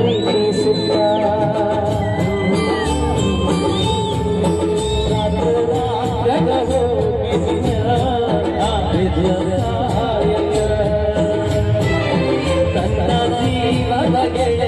மாறி பேசுகிறார் தன்ன ஜீவ மகளே